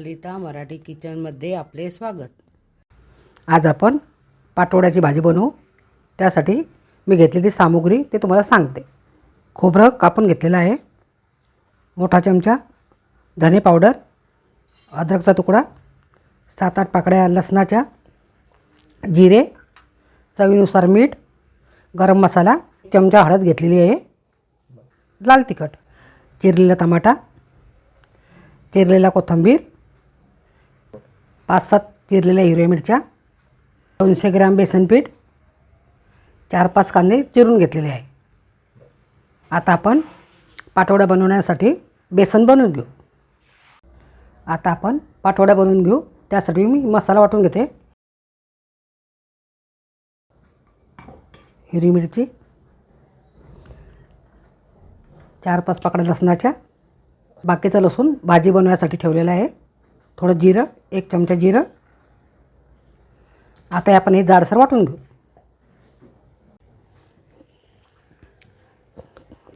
ललिता मराठी किचनमध्ये आपले स्वागत. आज आपण पाटोड्याची भाजी बनवू. त्यासाठी मी घेतलेली सामुग्री ते तुम्हाला सांगते. खोबरं कापून घेतलेलं आहे. मोठा चमचा धने पावडर अद्रकचा तुकडा सात आठ पाकड्या लसणाच्या जिरे चवीनुसार मीठ गरम मसाला चमचा हळद घेतलेली आहे. लाल तिखट चिरलेला टमाटा चिरलेला कोथिंबीर पाच सात चिरलेल्या हिरव्या मिरच्या दोनशे ग्रॅम बेसनपीठ चार पाच कांदे चिरून घेतलेले आहे. आता आपण पाठवडा बनवण्यासाठी बेसन बनवून घेऊ. आता आपण पाटवडा बनवून घेऊ. त्यासाठी मी मसाला वाटून घेते. हिरवी मिरची चार पाच पाकड्या लसणाच्या बाकीचं लसूण भाजी बनवण्यासाठी ठेवलेलं आहे. थोडं जिरं एक चमचा जिरं. आता हे आपण हे जाडसर वाटून घेऊ.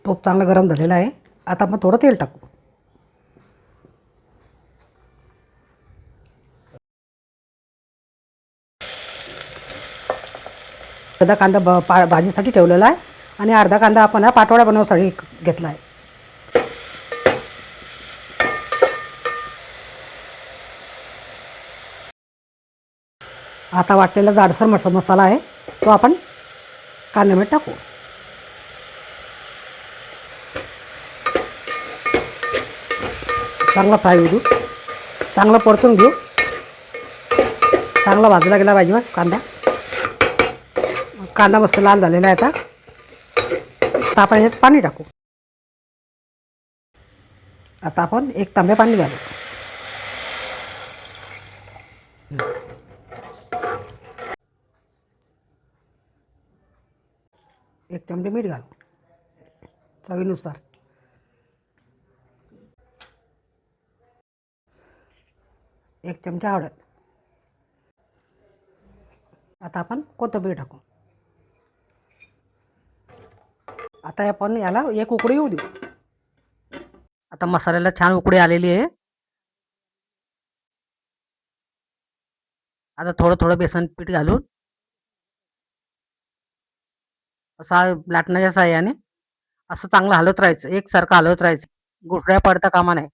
तोप चांगला गरम झालेला आहे. आता आपण थोडं तेल टाकू. अर्धा कांदा ब पा भाजीसाठी ठेवलेला आहे. आणि अर्धा कांदा आपण हा पाटोळ्या बनवण्यासाठी घेतला आहे. आता वाटलेला जाडसर मस मसाला आहे तो आपण कांद्यामध्ये टाकू. चांगला फ्राय होऊ देऊ. चांगला परतून घेऊ. चांगला भाजला गेला पाहिजे मग कांदा. कांदा मस्त लाल झालेला आहे आता. आता आपण याच्यात पाणी टाकू. आता आपण एक तांब्या पाणी घालू. एक चमचे मीठ घाल चवीनुसार. एक चमचा हळद. आता आपण कोथिंबीर टाकू. आता आपण याला एक उकडी येऊ देऊ. आता मसाल्याला छान उकडी आलेली आहे. आता थोडं थोडं बेसन पीठ घालून असा लाटण्याच्या साह्याने असं चांगलं हलवत राहायचं एकसारखं हलवत राहायचं. गुठड्या पडता कामा नाही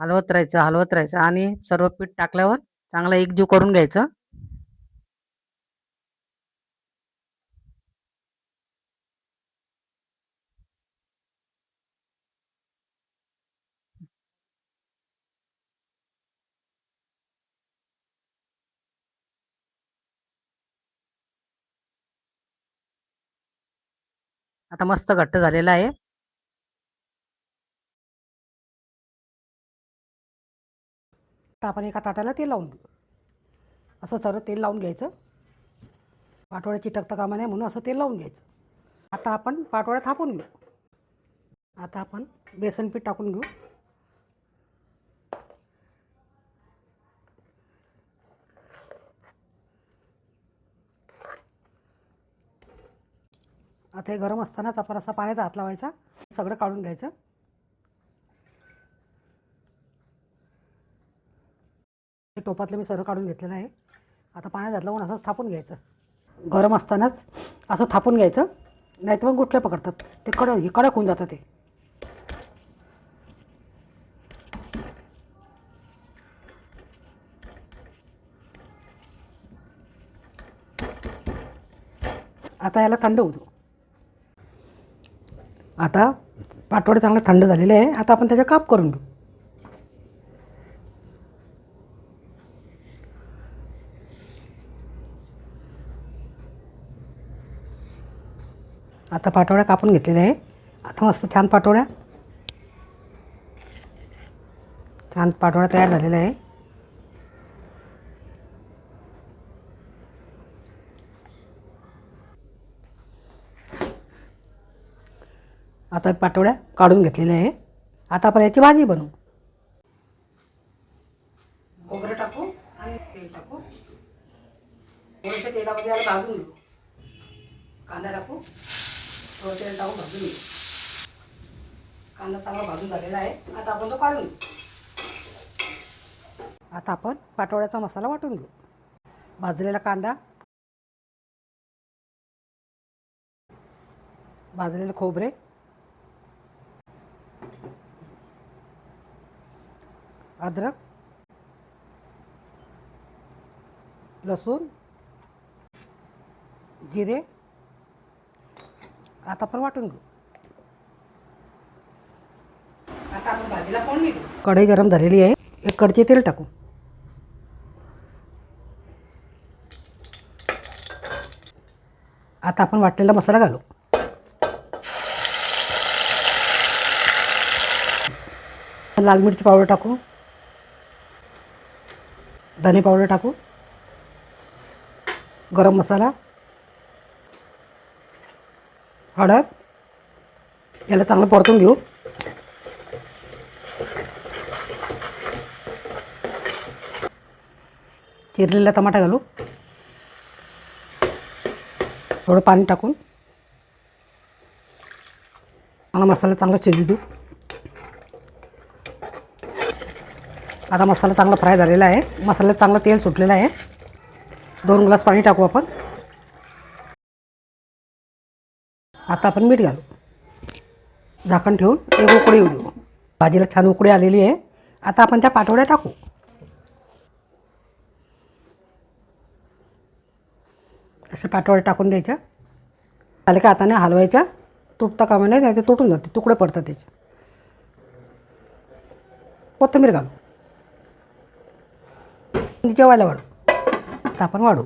हलवत राहायचं हलवत राहायचं आणि सर्व पीठ टाकल्यावर चांगलं एकजीव करून घ्यायचं. आता मस्त घट्ट झालेला आहे. आता आपण एका ताटाला तेल लावून घेऊ. असं सर्व तेल लावून घ्यायचं. पाटोळ्या चिटकता कामा नाही म्हणून असं तेल लावून घ्यायचं. आता आपण पाटोळ्या थापून घेऊ. आता आपण बेसन पीठ टाकून घेऊ. आता हे गरम असतानाच आपण असा पाण्याचा हात लावायचा. सगळं काढून घ्यायचं. हे टोपातलं मी सर्व काढून घेतलेलं आहे. आता पाण्यात घातलं लावून असं थापून घ्यायचं. गरम असतानाच असं थापून घ्यायचं. नाही तर मग गुठले पकडतात. ते कडक हे कडक होऊन जातं ते. आता याला थंड होऊ आता पाटवडे चांगले थंड झालेले आहे. आता आपण त्याचा काप करून घेऊ. आता पाटोळ्या कापून घेतलेल्या आहे. आता मस्त छान पाटोळ्या छान पाटोळ्या तयार झालेला आहे. आता पाटोळ्या काढून घेतलेल्या आहे. आता आपण याची भाजी बनवू. खोबरं टाकू आणि तेल टाकू. थोडंसं तेलामध्ये याला भाजून घेऊ. कांदा टाकू. थोडं तेल टाकून भाजून घेऊ. कांदा चांगला भाजून झालेला आहे. आता आपण तो काढून घेऊ. आता आपण पाटोळ्याचा मसाला वाटून घेऊ. भाजलेला कांदा. भाजलेले खोबरे. अद्रक लसूण जिरे. आता आपण वाटून घेऊ. आता आपण भाजीला फोडणी देऊ कढई गरम झालेली आहे. एक कडचे तेल टाकू. आता आपण वाटलेला मसाला घालू. लाल मिरची पावडर टाकू. धने पावडर टाकू. गरम मसाला. हळद. याला चांगलं परतून घेऊ. चिरलेला टमाटा घालू. थोडं पाणी टाकून. चांगला मसाला चांगला शिजू देऊ आता मसाला चांगला फ्राय झालेला आहे. मसाल्यात चांगलं तेल सुटलेलं आहे. दोन ग्लास पाणी टाकू आपण. आता आपण मीठ घालू. झाकण ठेवून एक उकळी येऊ देऊ. भाजीला छान उकळी आलेली आहे. आता आपण त्या पाठवड्या टाकू. अशा पाटोळ्या टाकून द्यायच्या. झाले का हाताने हलवायच्या. तुटता कामा नाही नाही ते तुटून जाते. तुकडे पडतात त्याचे. कोथिंबीर घालू. जेवायला वाढू. आता आपण वाढू.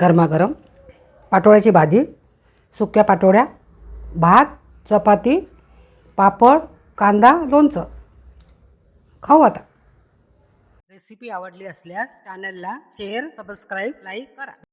गरमागरम पाटोळ्याची भाजी सुक्या पाटोळ्या भात चपाती पापड कांदा लोणचं. खाऊ आता. रेसिपी आवडली असल्यास चॅनलला शेअर सबस्क्राईब लाईक करा.